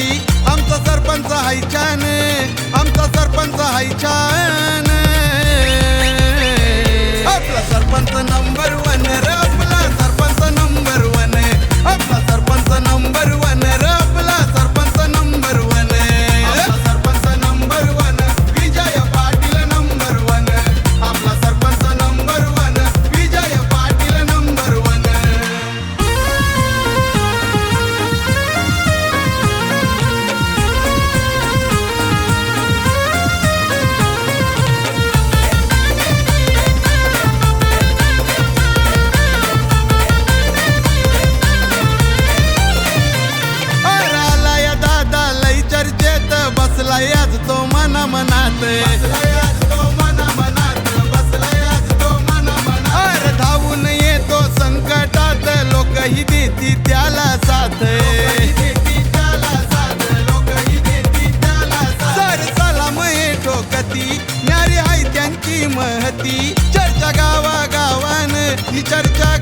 आमचा सरपंच हाय छान. आमचा सरपंच हाय छान. आपला सरपंच नंबर मना मनात अरे धावून येतो संकटात लोकही देती त्याला साथ सर सलाम हे ठोकती न्यारी हाय त्यांची महती. चर्चा गावा गावान ही चर्चा